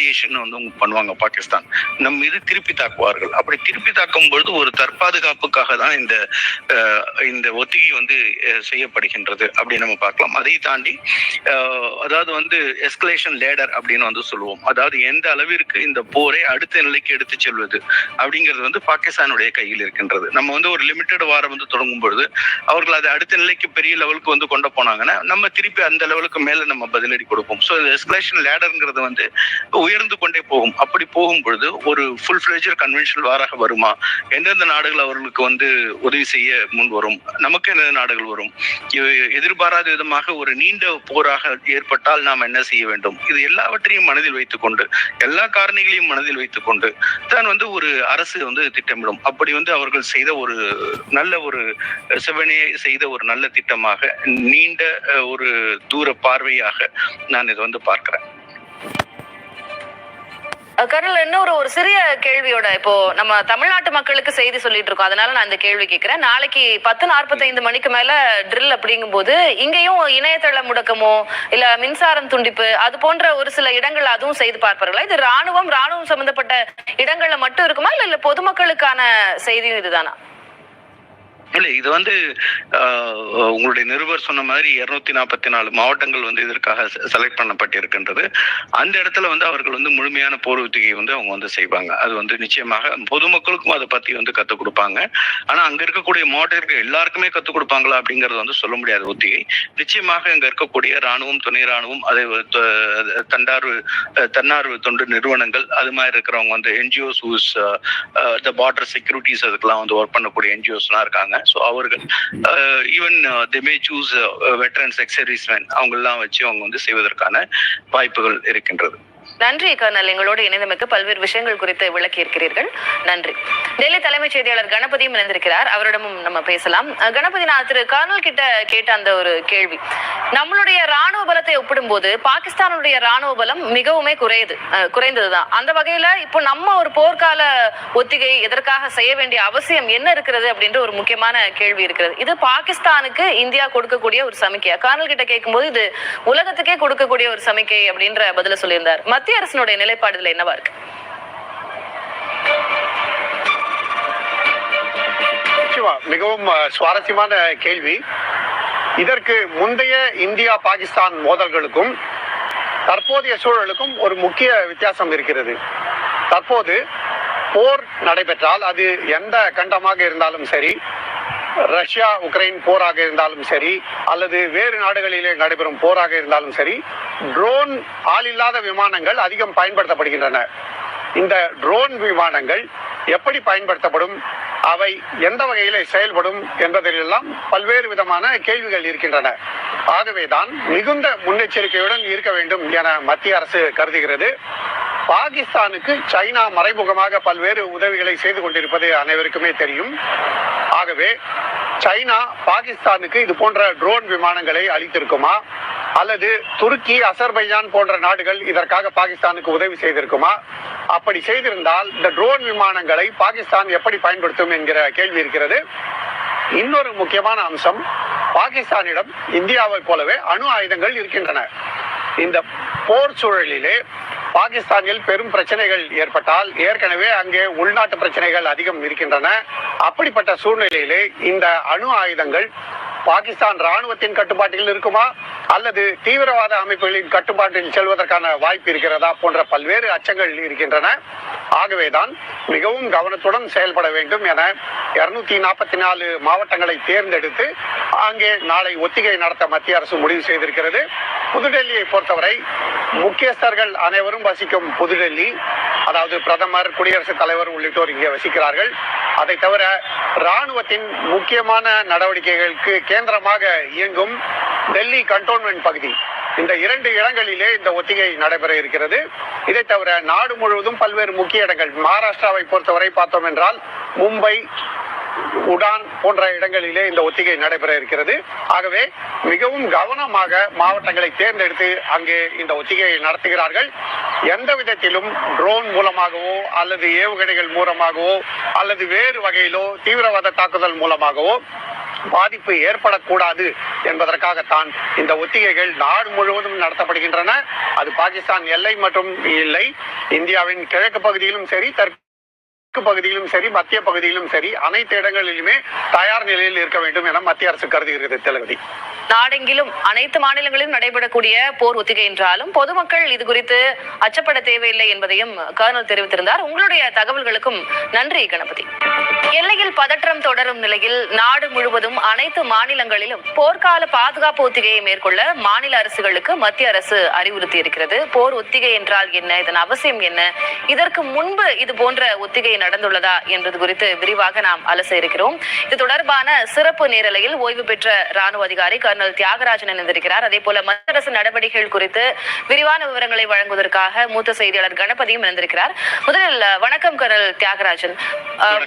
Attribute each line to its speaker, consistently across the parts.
Speaker 1: Retaliation வந்து பண்ணுவாங்க பாகிஸ்தான். நம் மீது திருப்பி தாக்குவார்கள். அப்படி திருப்பி தாக்கும் பொழுது ஒரு தற்பாதுகாப்புக்காக தான் இந்த இந்த ஒத்திகை வந்து செய்யப்படுகின்றது. அப்படி நம்ம பார்க்கலாம். அதை தாண்டி அதாவது வந்து எஸ்கலேஷன் லேடர் அப்படின்னு வந்து சொல்லுவோம். அதாவது எந்த அளவிற்கு இந்த போரை அடுத்த நிலைக்கு எடுத்து செல்வது அப்படிங்கிறது வந்து பாகிஸ்தானுடைய கையில் இருக்கின்றது. நம்ம வந்து ஒரு லிமிட்டட் வாரம் வந்து தொடங்கும் பொழுது அவர்கள் அதை அடுத்த நிலைக்கு பெரிய லெவலுக்கு வந்து கொண்டு போனாங்கன்னா நம்ம திருப்பி அந்த லெவலுக்கு மேல நம்ம பதிலடி கொடுப்போம். ஸோ இந்த எஸ்கலேஷன் லேடர்ங்கிறது வந்து உயர்ந்து கொண்டே போகும். அப்படி போகும் பொழுது ஒரு ஃபுல் ஃபிளேஜர் கன்வென்ஷனல் வாராக வருமா? எந்தெந்த நாடுகள் அவர்களுக்கு வந்து உதவி செய்ய முன் வரும்? நமக்கு எந்தெந்த நாடுகள் வரும்? எதிர்பாராத விதமாக ஒரு நீண்ட போராக ஏற்பட்டால் நாம் என்ன செய்ய வேண்டும்? இது எல்லாவற்றையும் மனதில் வைத்துக்கொண்டு எல்லா காரணிகளையும் மனதில் வைத்துக்கொண்டு தான் வந்து ஒரு அரசு வந்து திட்டமிடும். அப்படி வந்து அவர்கள் செய்த ஒரு நல்ல ஒரு செவனையை செய்த ஒரு நல்ல திட்டமாக நீண்ட ஒரு தூர பார்வையாக நான் இதை வந்து பார்க்கிறேன்.
Speaker 2: கர்னல் இன்னொரு ஒரு சிறிய கேள்வியோட இப்போ நம்ம தமிழ்நாட்டு மக்களுக்கு செய்தி சொல்லிட்டு இருக்கோம். அதனால நான் இந்த கேள்வி கேட்கிறேன். நாளைக்கு பத்து நாற்பத்தைந்து மணிக்கு மேல ட்ரில் அப்படிங்கும்போது இங்கேயும் இணையதள முடக்கமோ இல்ல மின்சாரம் துண்டிப்பு அது போன்ற ஒரு சில இடங்கள் அதுவும் செய்து பார்ப்பார்களா? இது ராணுவம் ராணுவம் சம்பந்தப்பட்ட இடங்கள்ல மட்டும் இருக்குமா? இல்ல இல்ல பொதுமக்களுக்கான செய்தியும் இதுதானா?
Speaker 1: இல்லை இது வந்து உங்களுடைய நிருபர் சொன்ன மாதிரி இருநூத்தி நாற்பத்தி நாலு மாவட்டங்கள் வந்து இதற்காக செலக்ட் பண்ணப்பட்டிருக்கின்றது. அந்த இடத்துல வந்து அவர்கள் வந்து முழுமையான போர் ஒத்திகை வந்து அவங்க வந்து செய்வாங்க. அது வந்து நிச்சயமாக பொதுமக்களுக்கும் அதை பத்தி வந்து கற்றுக் கொடுப்பாங்க. ஆனா அங்க இருக்கக்கூடிய மாவட்டத்திற்கு எல்லாருக்குமே கற்றுக் கொடுப்பாங்களா அப்படிங்கறது வந்து சொல்ல முடியாத ஒத்திகை நிச்சயமாக அங்க இருக்கக்கூடிய ராணுவம் துணை ராணுவம் அதை தண்டார்வு தன்னார்வ தொண்டு நிறுவனங்கள் அது மாதிரி இருக்கிறவங்க வந்து என்ஜிஓஸ் த பார்டர் செக்யூரிட்டிஸ் அதுக்கெல்லாம் வந்து ஒர்க் பண்ணக்கூடிய என்ஜிஓஸ்லாம் இருக்காங்க. ஸோ அவர்கள் even they may choose veterans ex serviceman அவங்கெல்லாம் வச்சு அவங்க வந்து செய்வதற்கான வாய்ப்புகள் இருக்கின்றது.
Speaker 2: நன்றி கர்னல். எங்களோடு இணைந்தமைக்கு பல்வேறு விஷயங்கள் குறித்து விளக்கி இருக்கிறீர்கள் நன்றி. டெல்லி தலைமைச் செய்தியாளர் கணபதியும் இணைந்திருக்கிறார். அவரிடமும் நம்ம பேசலாம். கணபதி நான் திரு கர்னல் கிட்ட கேட்ட அந்த ஒரு கேள்வி. நம்மளுடைய ராணுவ பலத்தை ஒப்பிடும்போது பாகிஸ்தானுடைய ராணுவ பலம் மிகவுமே குறையுது. குறைந்ததுதான். அந்த வகையில இப்போ நம்ம ஒரு போர்க்கால ஒத்திகை எதற்காக செய்ய வேண்டிய அவசியம் என்ன இருக்கிறது அப்படின்ற ஒரு முக்கியமான கேள்வி இருக்கிறது. இது பாகிஸ்தானுக்கு இந்தியா கொடுக்கக்கூடிய ஒரு சமிக்கையா? கர்னல் கிட்ட கேட்கும்போது இது உலகத்துக்கே கொடுக்கக்கூடிய ஒரு சமிக்கை அப்படின்ற பதில சொல்லியிருந்தார். மத்திய அரசினுடைய நிலைப்பாடு என்னவா இருக்கு?
Speaker 3: மிகவும் சுவாரஸ்யமான கேள்வி. இதற்கு முந்தைய இந்தியா பாகிஸ்தான் மோதல்களுக்கும் தற்போதைய சூழலுக்கும் ஒரு முக்கிய வித்தியாசம் இருக்கிறது. தற்போது போர் நடைபெற்றால் அது எந்த கண்டமாக இருந்தாலும் சரி ரஷ்யா உக்ரைன் போராக இருந்தாலும் சரி அல்லது வேறு நாடுகளிலே நடைபெறும் போராக இருந்தாலும் சரி ட்ரோன் ஆளில்லாத விமானங்கள் அதிகம் பயன்படுத்தப்படுகின்றன. இந்த ட்ரோன் விமானங்கள் எப்படி பயன்படுத்தப்படும் அவை எந்த வகையில் செயல்படும் என்பதிலெல்லாம் பல்வேறு விதமான கேள்விகள் இருக்கின்றன. ஆகவேதான் மிகுந்த முன்னெச்சரிக்கையுடன் இருக்க வேண்டும் என மத்திய அரசு கருதுகிறது. பாகிஸ்தானுக்கு சைனா மறைமுகமாக பல்வேறு உதவிகளை செய்து கொண்டிருப்பது அனைவருக்குமே தெரியும். ஆகவே சைனா பாகிஸ்தானுக்கு இது போன்ற ட்ரோன் விமானங்களை அளித்திருக்குமா? அல்லது துருக்கி அசர்பைஜான் போன்ற நாடுகள் இதற்காக பாகிஸ்தானுக்கு உதவி செய்திருக்குமா? அப்படி செய்திருந்தால் இந்த ட்ரோன் விமானங்களை பாகிஸ்தான் எப்படி பயன்படுத்தும் என்கிற கேள்வி இருக்கிறது. இன்னொரு முக்கியமான அம்சம் பாகிஸ்தானிடம் இந்தியாவை போலவே அணு ஆயுதங்கள் இருக்கின்றன. இந்த போர் சூழலிலே பாகிஸ்தானில் பெரும் பிரச்சனைகள் ஏற்பட்டால் ஏற்கனவே அங்கே உள்நாட்டு பிரச்சனைகள் அதிகம் இருக்கின்றன. அப்படிப்பட்ட சூழ்நிலையிலே இந்த அணு ஆயுதங்கள் பாகிஸ்தான் ராணுவத்தின் கட்டுப்பாட்டில் இருக்குமா? அல்லது தீவிரவாத அமைப்புகளின் கட்டுப்பாட்டில் செல்வதற்கான வாய்ப்பு இருக்கிறதா? போன்ற பல்வேறு அச்சங்கள் இருக்கின்றன. ஆகவேதான் மிகவும் கவனத்துடன் செயல்பட வேண்டும் என இருநூத்தி நாற்பத்தி நாலு மாவட்டங்களை தேர்ந்தெடுத்து அங்கே நாளை ஒத்திகை நடத்த மத்திய அரசு முடிவு செய்திருக்கிறது. புதுடெல்லியை பொறுத்தவரை முக்கியஸ்தர்கள் அனைவரும் வசிக்கும் புதுடெல்லி அதாவது பிரதமர் குடியரசுத் தலைவர் உள்ளிட்டோர் இங்கே வசிக்கிறார்கள். அதை தவிர ராணுவத்தின் முக்கியமான நடவடிக்கைகளுக்கு கேந்திரமாக இயங்கும் டெல்லி கண்டோன்மெண்ட் பகுதி இந்த இரண்டு இடங்களிலே இந்த ஒத்திகை நடைபெற இருக்கிறது. இதை தவிர நாடு முழுவதும் பல்வேறு முக்கிய இடங்கள் மகாராஷ்டிராவை பொறுத்தவரை பார்த்தோம் என்றால் மும்பை உடான் போன்ற இடங்களிலே இந்த ஒத்திகை நடைபெற இருக்கிறது. ஆகவே மிகவும் கவனமாக மாவட்டங்களை தேர்ந்தெடுத்து அங்கே இந்த ஒத்திகையை நடத்துகிறார்கள். எந்த விதத்திலும் ட்ரோன் மூலமாகவோ அல்லது ஏவுகணைகள் மூலமாகவோ அல்லது வேறு வகையிலோ தீவிரவாத தாக்குதல் மூலமாகவோ பாதிப்பு ஏற்படக்கூடாது என்பதற்காகத்தான் இந்த ஒத்திகைகள் நாடு முழுவதும் நடத்தப்படுகின்றன. அது பாகிஸ்தான் எல்லை மட்டும் இல்லை. இந்தியாவின் கிழக்கு பகுதியிலும் சரி தெற்கு பகுதியிலும் சரி மத்திய பகுதியிலும் சரி அனைத்து இடங்களிலுமே தயார் நிலையில் இருக்க வேண்டும் என மத்திய அரசு கருதுகிறது தளபதி
Speaker 2: நாடெங்கிலும் அனைத்து மாநிலங்களிலும் நடைபெறக்கூடிய போர் ஒத்திகை என்றாலும் பொதுமக்கள் இது குறித்து அச்சப்பட தேவையில்லை என்பதையும் கர்னல் தெரிவித்திருந்தார். உங்களுடைய தகவல்களுக்கும் நன்றி கணபதி. எல்லையில் பதற்றம் தொடரும் நிலையில் நாடு முழுவதும் அனைத்து மாநிலங்களிலும் போர்க்கால பாதுகாப்பு ஒத்திகையை மேற்கொள்ள மாநில அரசுகளுக்கு மத்திய அரசு அறிவுறுத்தி இருக்கிறது போர் ஒத்திகை என்றால் என்ன? இதன் அவசியம் என்ன? இதற்கு முன்பு இது போன்ற ஒத்திகை நடந்துள்ளதா என்பது குறித்து விரிவாக நாம் அலச இருக்கிறோம். இது தொடர்பான சிறப்பு நேரலையில் ஓய்வு பெற்ற ராணுவ அதிகாரி கர்னல் தியாகராஜன் இணைந்திருக்கிறார். அதே போல மத்திய அரசு நடவடிக்கைகள் குறித்து விரிவான விவரங்களை வழங்குவதற்காக மூத்த செய்தியாளர் கணபதியும் இணைந்திருக்கிறார். முதலில் வணக்கம் கர்னல் தியாகராஜன்.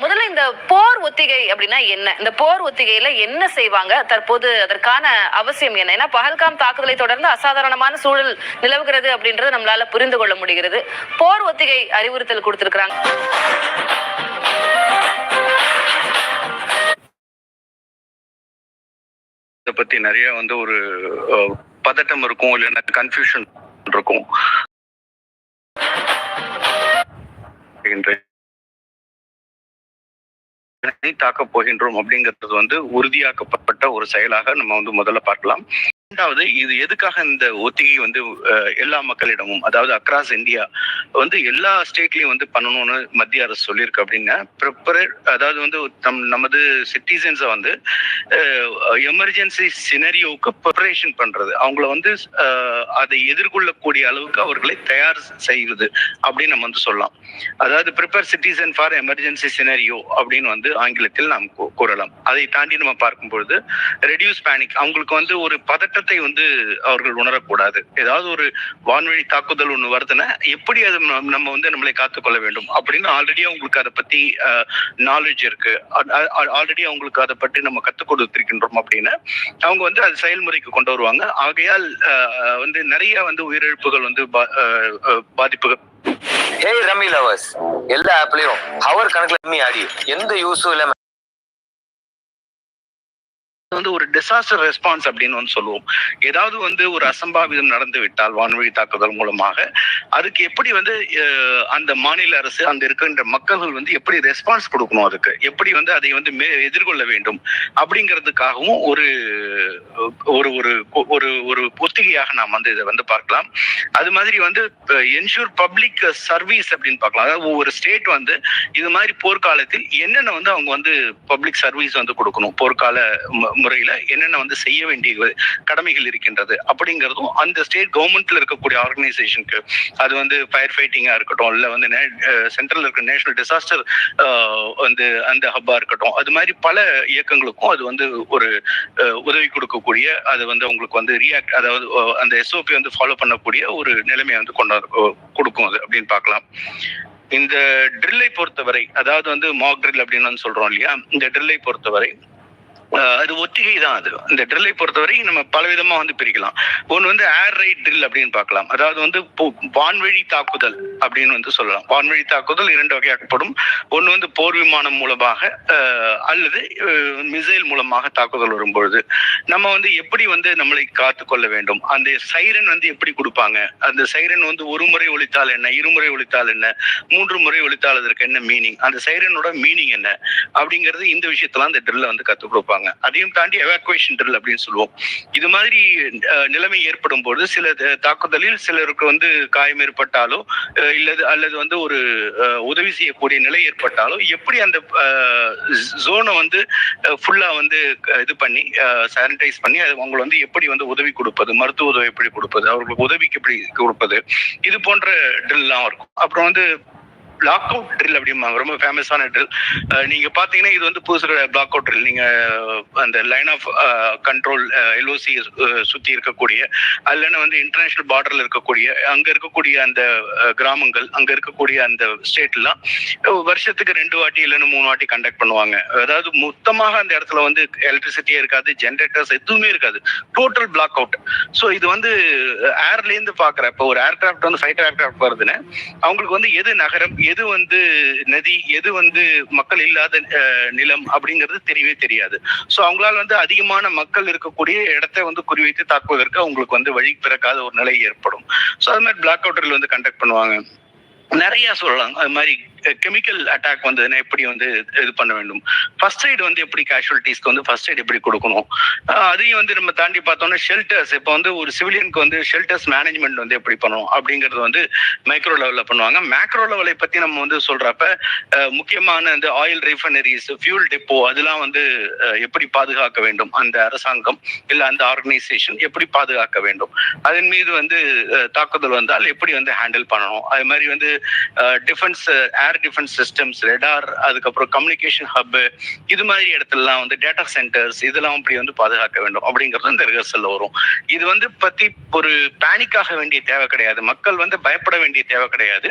Speaker 2: முதல்ல இந்த போர் ஒத்திகை அப்படின்னா என்ன? இந்த போர் ஒத்திகையில என்ன செய்வாங்க? தற்போது அதற்கான அவசியம் என்ன? ஏன்னா பஹல்காம் தாக்குதலை தொடர்ந்து அசாதாரணமான சூழல் நிலவுகிறது அப்படின்றது நம்மளால புரிந்து கொள்ள முடிகிறது. போர் ஒத்திகை அறிவுறுத்தல் கொடுத்திருக்கிறாங்க.
Speaker 1: இதை பத்தி நிறைய வந்து ஒரு பதட்டம் இருக்கும் இல்லைன்னா கன்ஃபியூஷன் இருக்கும். தாக்க போகின்றோம் அப்படிங்கிறது வந்து உறுதியாக்கப்பட்ட ஒரு செயலாக நம்ம வந்து முதல்ல பார்க்கலாம். இரண்டாவது இது எதுக்காக இந்த ஒத்திகை வந்து எல்லா மக்களிடமும் அதாவது அக்ராஸ் இந்தியா வந்து எல்லா ஸ்டேட்லயும் வந்து பண்ணணும்னு மத்திய அரசு சொல்லியிருக்கு அப்படின்னா ப்ரிப்பரேட் அதாவது வந்து நம் நமது சிட்டிசன்ஸை வந்து எமர்ஜென்சி சினரியோவுக்கு ப்ரிப்பரேஷன் பண்றது. அவங்கள வந்து அதை எதிர்கொள்ளக்கூடிய அளவுக்கு அவர்களை தயார் செய்வது அப்படின்னு நம்ம வந்து சொல்லலாம். அதாவது prepare citizen for emergency scenario அப்படின்னு வந்து ஆங்கிலத்தில் நாம் கூறலாம். அதை தாண்டி நம்ம பார்க்கும்பொழுது ரெடியூஸ் பேனிக் அவங்களுக்கு வந்து ஒரு பதட்ட பதட்டத்தை வந்து அவர்கள் உணரக்கூடாது. ஏதாவது ஒரு வான்வழி தாக்குதல் ஒன்று வருதுன்னா எப்படி அது நம்ம- வந்து நம்மளை காத்துக்கொள்ள வேண்டும்? அப்படின்னு ஆல்ரெடி அவங்களுக்கு அதை பத்தி நாலேஜ் இருக்கு. ஆல்ரெடி அவங்களுக்கு அதை பற்றி நம்ம கற்றுக் கொடுத்திருக்கின்றோம் அப்படின்னு அவங்க வந்து அது செயல்முறைக்கு கொண்டு வருவாங்க. ஆகையால் வந்து நிறைய வந்து உயிரிழப்புகள் வந்து பா- பாதிப்புகள்.
Speaker 4: ஹே ரம்மி லவர்ஸ் எல்லா ஆப்லயும் ஹவர் கணக்குல ரம்மி ஆடி எந்த யூஸும் இல்லாம
Speaker 1: வந்து ஒரு டிசாஸ்டர் ரெஸ்பான்ஸ் அப்படின்னு வந்து சொல்லுவோம். ஏதாவது வந்து ஒரு அசம்பாவிதம் நடந்து விட்டால் வான்வழி தாக்குதல் மூலமாக அதுக்கு எப்படி வந்து அந்த மாநில அரசு அந்த இருக்கின்ற மக்கள்கள் வந்து எப்படி ரெஸ்பான்ஸ் கொடுக்கணும் அதுக்கு? எப்படி வந்து அதை வந்து மே- எதிர்கொள்ள வேண்டும்? அப்படிங்கிறதுக்காகவும் ஒரு ஒரு ஒரு ஒரு ஒரு ஒத்திகையாக நாம் வந்து இதை வந்து பார்க்கலாம். அது மாதிரி வந்து என்ஷூர் பப்ளிக் சர்வீஸ் அப்படின்னு பார்க்கலாம். அதாவது ஒவ்வொரு ஸ்டேட் வந்து இது மாதிரி போர்க்காலத்தில் என்னென்ன வந்து அவங்க வந்து பப்ளிக் சர்வீஸ் வந்து கொடுக்கணும்? போர்க்கால முறையில என்னென்ன வந்து செய்ய வேண்டிய கடமைகள் இருக்கின்றது அப்படிங்கிறதும் அந்த ஸ்டேட் கவர்மெண்ட்ல இருக்கக்கூடிய ஆர்கனைசேஷனுக்கு அது வந்து ஃபயர் ஃபைட்டிங்கா இருக்கட்டும் இல்ல வந்து சென்ட்ரல் இருக்க நேஷனல் டிசாஸ்டர் வந்து அந்த ஹப்பா இருக்கட்டும். அது மாதிரி பல இயக்கங்களுக்கும் அது வந்து ஒரு உதவி கொடுக்கக்கூடிய அது வந்து அவங்களுக்கு வந்து ரியாக்ட் அதாவது அந்த எஸ்ஓபி வந்து ஃபாலோ பண்ணக்கூடிய ஒரு நிலைமையை வந்து கொண்டு கொடுக்கும் அது அப்படின்னு பார்க்கலாம். இந்த ட்ரில்லை பொறுத்தவரை அதாவது வந்து மாக் ட்ரில் அப்படின்னு வந்து சொல்றோம் இல்லையா? இந்த ட்ரில்லை பொறுத்தவரை அது ஒத்திகை தான் அது. இந்த ட்ரில்லை பொறுத்தவரை நம்ம பலவிதமா வந்து பிரிக்கலாம். ஒன்று வந்து ஏர் ரைட் ட்ரில் அப்படின்னு பார்க்கலாம். அதாவது வந்து வான்வழி தாக்குதல் அப்படின்னு வந்து சொல்லலாம். வான்வழி தாக்குதல் இரண்டு வகையாக்கப்படும். ஒன்று வந்து போர் விமானம் மூலமாக அல்லது மிசைல் மூலமாக தாக்குதல் வரும்பொழுது. நம்ம வந்து எப்படி வந்து நம்மளை காத்து கொள்ள வேண்டும்? அந்த சைரன் வந்து எப்படி கொடுப்பாங்க? அந்த சைரன் வந்து ஒரு முறை ஒழித்தால் என்ன? இருமுறை ஒழித்தால் என்ன? மூன்று முறை ஒழித்தால் அதற்கு என்ன மீனிங் அந்த சைரனோட மீனிங் என்ன? அப்படிங்கிறது இந்த விஷயத்தெல்லாம் அந்த ட்ரில்ல வந்து கற்றுக் கொடுப்பாங்க. அதையும் தாண்டி எவாக்குவேஷன் ட்ரில் அப்படின்னு சொல்லுவோம். இது மாதிரி நிலைமை ஏற்படும் போது சில தாக்குதலில் சிலருக்கு வந்து காயம் ஏற்பட்டாலோ இல்லது அல்லது வந்து ஒரு உதவி செய்யக்கூடிய நிலை ஏற்பட்டாலோ எப்படி அந்த ஜோனை வந்து ஃபுல்லா வந்து இது பண்ணி சானிடைஸ் பண்ணி அது அவங்களை வந்து எப்படி வந்து உதவி கொடுப்பது மருத்துவ உதவி எப்படி கொடுப்பது அவர்களுக்கு உதவிக்கு எப்படி கொடுப்பது இது போன்ற ட்ரில்லாம் இருக்கும். அப்புறம் வந்து பிளாக் அவுட் ட்ரில் அப்படிம்பாங்க. ரொம்ப ஃபேமஸான ட்ரில் நீங்க பாத்தீங்கன்னா இது வந்து புதுசு பிளாக் அவுட் ட்ரில் நீங்க அந்த லைன் ஆஃப் கண்ட்ரோல் எல்ஓசி சுத்தி இருக்கக்கூடிய அல்லனா வந்து இன்டர்நேஷனல் பார்டர்ல இருக்கக்கூடிய அங்க இருக்கக்கூடிய அந்த கிராமங்கள் அங்க இருக்கக்கூடிய அந்த ஸ்டேட்லாம் வருஷத்துக்கு ரெண்டு வாட்டி இல்லைன்னு மூணு வாட்டி கண்டக்ட் பண்ணுவாங்க. அதாவது மொத்தமாக அந்த இடத்துல வந்து எலக்ட்ரிசிட்டியே இருக்காது ஜென்ரேட்டர்ஸ் எதுவுமே இருக்காது. டோட்டல் பிளாக் அவுட் ஸோ இது வந்து ஏர்லேருந்து பாக்குற இப்போ ஒரு ஏர்கிராஃப்ட் வந்து ஃபைட்டர் ஏர்கிராஃப்ட் வருதுன்னு அவங்களுக்கு வந்து எது நகரம் எது வந்து நதி எது வந்து மக்கள் இல்லாத அஹ், நிலம் அப்படிங்கிறது தெரியவே தெரியாது. ஸோ அவங்களால வந்து அதிகமான மக்கள் இருக்கக்கூடிய இடத்தை வந்து குறிவைத்து தாக்குவதற்கு அவங்களுக்கு வந்து வழி பிறக்காத ஒரு நிலை ஏற்படும். ஸோ அது மாதிரி பிளாக் அவுட்டரில் வந்து கண்டக்ட் பண்ணுவாங்க. நிறைய சொல்லலாம். அது மாதிரி கெமிக்கல் அட்டாக் வந்ததுன்னா எப்படி வந்து இது பண்ண வேண்டும்? ஃபர்ஸ்ட் எய்ட் வந்து எப்படி கேஷுவலிட்டிஸ்க்கு வந்து ஃபர்ஸ்ட் எய்ட் எப்படி கொடுக்கணும்? அதையும் வந்து நம்ம தாண்டி பார்த்தோம்னா ஷெல்டர்ஸ் இப்போ வந்து ஒரு சிவிலியனுக்கு வந்து ஷெல்டர்ஸ் மேனேஜ்மெண்ட் வந்து எப்படி பண்ணணும்? அப்படிங்கிறது வந்து மைக்ரோ லெவலில் பண்ணுவாங்க. மேக்ரோ லெவலை பற்றி நம்ம வந்து சொல்கிறப்ப முக்கியமான இந்த ஆயில் ரிஃபைனரிஸ் ஃபியூல் டெப்போ அதெல்லாம் வந்து எப்படி பாதுகாக்க வேண்டும்? அந்த அரசாங்கம் இல்லை அந்த ஆர்கனைசேஷன் எப்படி பாதுகாக்க வேண்டும்? அதன் மீது வந்து தாக்குதல் வந்தால் எப்படி வந்து ஹேண்டில் பண்ணணும்? அது மாதிரி வந்து defence air defence systems radar அதுக்கப்புறம் கம்யூனிகேஷன் ஹப்பு இது மாதிரி இடத்துலலாம் வந்து டேட்டா சென்டர்ஸ் இதெல்லாம் அப்படி வந்து பாதுகாக்க வேண்டும் அப்படிங்கிறது இந்த ரிஹர்சல் வரும். இது வந்து பத்தி ஒரு பேனிக்காக வேண்டிய தேவை கிடையாது. மக்கள் வந்து பயப்பட வேண்டிய தேவை கிடையாது.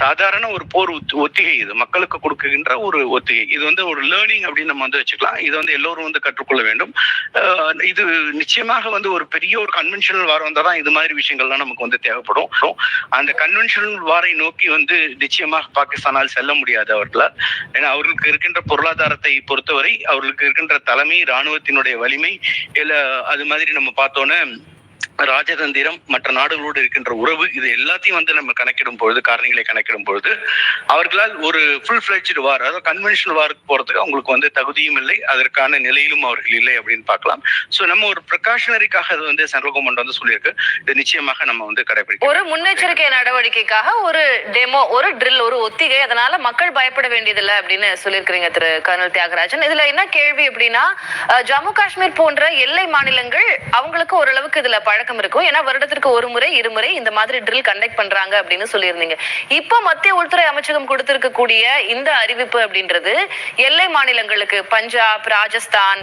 Speaker 1: சாதாரண ஒரு போர் ஒத்திகை இது. மக்களுக்கு கொடுக்குகின்ற ஒரு ஒத்திகை. இது வந்து ஒரு லேர்னிங் அப்படின்னு நம்ம வந்து வச்சுக்கலாம். இது வந்து எல்லோரும் வந்து கற்றுக்கொள்ள வேண்டும். இது நிச்சயமாக வந்து ஒரு பெரிய ஒரு கன்வென்ஷனல் வாரம் வந்தால் தான் இது மாதிரி விஷயங்கள்லாம் நமக்கு வந்து தேவைப்படும். அந்த கன்வென்ஷனல் வாரை நோக்கி வந்து நிச்சயமாக பாகிஸ்தானால் செல்ல முடியாது அவர்களால். ஏன்னா அவர்களுக்கு இருக்கின்ற பொருளாதாரத்தை பொறுத்தவரை அவர்களுக்கு இருக்கின்ற தலைமை இராணுவத்தினுடைய வலிமை இல்லை அது மாதிரி நம்ம பார்த்தோன்னே ராஜதந்திரம் மற்ற நாடுகளோடு இருக்கின்ற உறவு இது எல்லாத்தையும் வந்து நம்ம கணக்கிடும் பொழுது காரணிகளை கணக்கிடும் பொழுது அவர்களால் ஒரு ஃபுல் ஃபிளெட்ஜ்டு வார் அதாவது கன்வென்ஷனல் வாருக்கு போறதுக்கு அவங்களுக்கு வந்து தகுதியும் இல்லை அதற்கான நிலையிலும் அவர்கள் இல்லை அப்படின்னு பார்க்கலாம். ஸோ நம்ம ஒரு ப்ரிகாஷனரிக்காக அது வந்து சென்ட்ரல் கவர்மெண்ட் வந்து சொல்லியிருக்கு. இது நிச்சயமாக நம்ம வந்து கடைபிடிக்கணும்
Speaker 2: ஒரு முன்னெச்சரிக்கை நடவடிக்கைக்காக ஒரு டெமோ ஒரு ட்ரில் ஒரு ஒத்திகை அதனால மக்கள் பயப்பட வேண்டியதில்லை அப்படின்னு சொல்லியிருக்கிறீங்க திரு கர்னல் தியாகராஜன். இதுல என்ன கேள்வி அப்படின்னா ஜம்மு காஷ்மீர் போன்ற எல்லை மாநிலங்கள் அவங்களுக்கு ஓரளவுக்கு இதுல பழக்கம் இருக்கும். ஏன்னா வருடத்திற்கு ஒரு முறை இருமுறை இந்த மாதிரி ட்ரில் கண்டக்ட் பண்றாங்க அப்படின்னு சொல்லியிருந்தீங்க. இப்போ மத்திய உள்துறை அமைச்சகம் கொடுத்திருக்கக்கூடிய இந்த அறிவிப்பு அப்படின்றது எல்லை மாநிலங்களுக்கு பஞ்சாப் ராஜஸ்தான்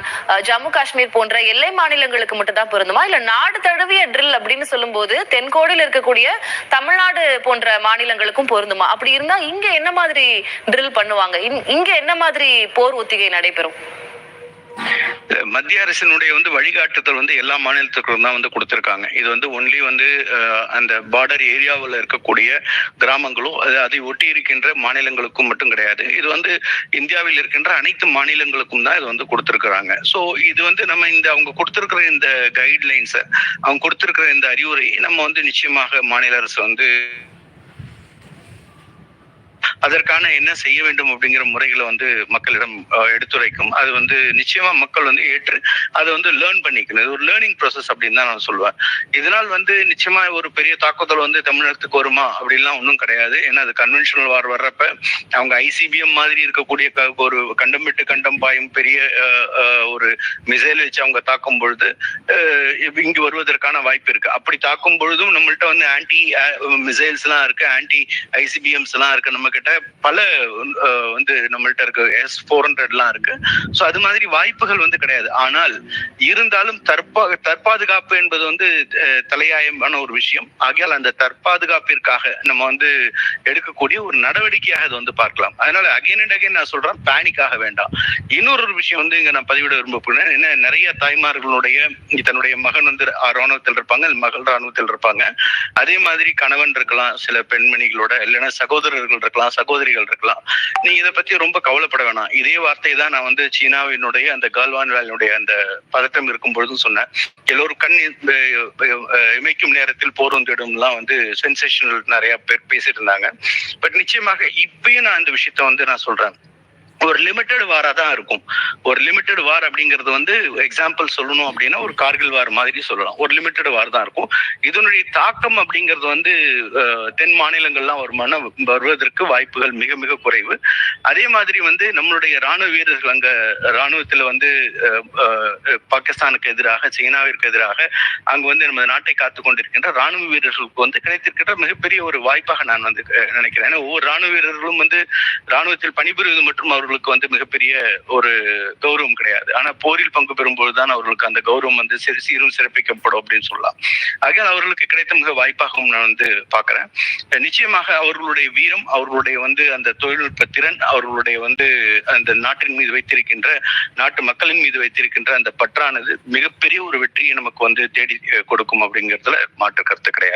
Speaker 2: ஜம்மு காஷ்மீர் போன்ற எல்லை மாநிலங்களுக்கு மட்டும் தான் பொருந்துமா? இல்ல நாடு தழுவிய ட்ரில் அப்படின்னு சொல்லும்போது தென்கோடியில் இருக்கக்கூடிய தமிழ்நாடு போன்ற மாநிலங்களுக்கும் பொருந்துமா? அப்படி இருந்தா இங்க என்ன மாதிரி ட்ரில் பண்ணுவாங்க? இங்க என்ன மாதிரி போர் ஒத்திகை நடைபெறும்?
Speaker 1: மத்திய அரசினுடைய வந்து வழிகாட்டுதல் வந்து எல்லா மாநிலத்துக்கும் தான் வந்து கொடுத்துருக்காங்க. இது வந்து ஒன்லி வந்து அந்த பார்டர் ஏரியாவில் இருக்கக்கூடிய கிராமங்களும் அது அதை ஒட்டி இருக்கின்ற மாநிலங்களுக்கும் மட்டும் கிடையாது. இது வந்து இந்தியாவில் இருக்கின்ற அனைத்து மாநிலங்களுக்கும் தான் இது வந்து கொடுத்துருக்குறாங்க. ஸோ இது வந்து நம்ம இந்த அவங்க கொடுத்துருக்குற இந்த கைட்லைன்ஸை அவங்க கொடுத்துருக்குற இந்த அறிவுரை நம்ம வந்து நிச்சயமாக மாநில அரசு வந்து அதற்கான என்ன செய்ய வேண்டும் அப்படிங்கிற முறைகளை வந்து மக்களிடம் எடுத்துரைக்கும். அது வந்து நிச்சயமா மக்கள் வந்து ஏற்று அதை வந்து லேர்ன் பண்ணிக்கணும். இது ஒரு லேர்னிங் ப்ராசஸ் அப்படின்னு தான் நான் சொல்லுவேன். இதனால் வந்து நிச்சயமா ஒரு பெரிய தாக்குதல் வந்து தமிழகத்துக்கு வருமா அப்படின்லாம் ஒன்றும் கிடையாது. ஏன்னா அது கன்வென்ஷனல் வார் வர்றப்ப அவங்க ஐசிபிஎம் மாதிரி இருக்கக்கூடிய ஒரு கண்டம் விட்டு கண்டம் பாயும் பெரிய ஒரு மிசைல் வச்சு அவங்க தாக்கும் பொழுது இங்கு வருவதற்கான வாய்ப்பு இருக்கு. அப்படி தாக்கும் பொழுதும் நம்மள்ட்ட வந்து ஆன்டி மிசைல்ஸ் எல்லாம் இருக்கு ஆன்டி ஐசிபிஎம்ஸ் எல்லாம் இருக்கு நம்ம கிட்ட பல வந்து நம்மள்ட்ட இருக்கு. எஸ் ஃபோர் ஹண்ட்ரட்லாம் இருக்கு. ஸோ அது மாதிரி வாய்ப்புகள் வந்து கிடையாது. ஆனால் இருந்தாலும் தற்பா தற்பாதுகாப்பு என்பது வந்து தலையாயமான ஒரு விஷயம். ஆகையால் அந்த தற்பாதுகாப்பிற்காக நம்ம வந்து எடுக்கக்கூடிய ஒரு நடவடிக்கையாக அதை வந்து பார்க்கலாம். அதனால அகைன் அண்ட் அகைன் நான் சொல்றேன் பேனிக்காக வேண்டாம். இன்னொரு ஒரு விஷயம் வந்து இங்க நான் பதிவிட விரும்பப்படுறேன் என்ன நிறைய தாய்மார்களுடைய தன்னுடைய மகன் வந்து ராணுவத்தில் இருப்பாங்க மகள் ராணுவத்தில் இருப்பாங்க. அதே மாதிரி கணவன் இருக்கலாம் சில பெண்மணிகளோட இல்லைன்னா சகோதரர்கள் இருக்கலாம் சகோதரிகள் இருக்கலாம். நீங்க இதை பத்தி ரொம்ப கவலைப்பட வேணாம். இதே வார்த்தை தான் நான் வந்து சீனாவினுடைய அந்த கால்வான் வேலையுடைய அந்த பதட்டம் இருக்கும் பொழுதும் சொன்னேன். எல்லோரும் கண் இமைக்கும் நேரத்தில் போர் வந்துடும்லாம் வந்து சென்சேஷனல் நிறைய பேர் பேசிட்டு இருந்தாங்க. பட் நிச்சயமாக இப்பயும் நான் இந்த விஷயத்த வந்து நான் சொல்றேன். ஒரு லிமிட்டெட் வாரா தான் இருக்கும். ஒரு லிமிட்டெட் வார் அப்படிங்கிறது வந்து எக்ஸாம்பிள் சொல்லணும் அப்படின்னா ஒரு கார்கில் வார் மாதிரி சொல்லலாம். ஒரு லிமிட்டெட் வார் தான் இருக்கும். இதனுடைய தாக்கம் அப்படிங்கிறது வந்து தென் மாநிலங்கள்லாம் வருமான வருவதற்கு வாய்ப்புகள் மிக மிக குறைவு. அதே மாதிரி வந்து நம்மளுடைய ராணுவ வீரர்கள் அங்க ராணுவத்துல வந்து பாகிஸ்தானுக்கு எதிராக சீனாவிற்கு எதிராக அங்கு வந்து நம்ம நாட்டை காத்து கொண்டிருக்கின்ற ராணுவ வீரர்களுக்கு வந்து கிடைத்திருக்கின்ற மிகப்பெரிய ஒரு வாய்ப்பாக நான் வந்து நினைக்கிறேன். ஏன்னா ஒவ்வொரு ராணுவ வீரர்களும் வந்து ராணுவத்தில் பணிபுரிவது மற்றும் அவர்களுக்கு வந்து மிகப்பெரிய ஒரு கௌரவம் கிடையாது. ஆனா போரில் பங்கு பெறும்போது தான் அவர்களுக்கு அந்த கௌரவம் வந்து சிறு சீரும் சிறப்பிக்கப்படும் அப்படின்னு சொல்லலாம். ஆக அவர்களுக்கு கிடைத்த மிக வாய்ப்பாகவும் நான் வந்து பாக்குறேன் நிச்சயமாக அவர்களுடைய வீரம் அவர்களுடைய வந்து அந்த தொழில்நுட்ப திறன் அவர்களுடைய வந்து அந்த நாட்டின் மீது வைத்திருக்கின்ற நாட்டு மக்களின் மீது வைத்திருக்கின்ற அந்த பற்றானது மிகப்பெரிய ஒரு வெற்றியை நமக்கு வந்து தேடி கொடுக்கும் அப்படிங்கிறதுல மாற்று கருத்து கிடையாது.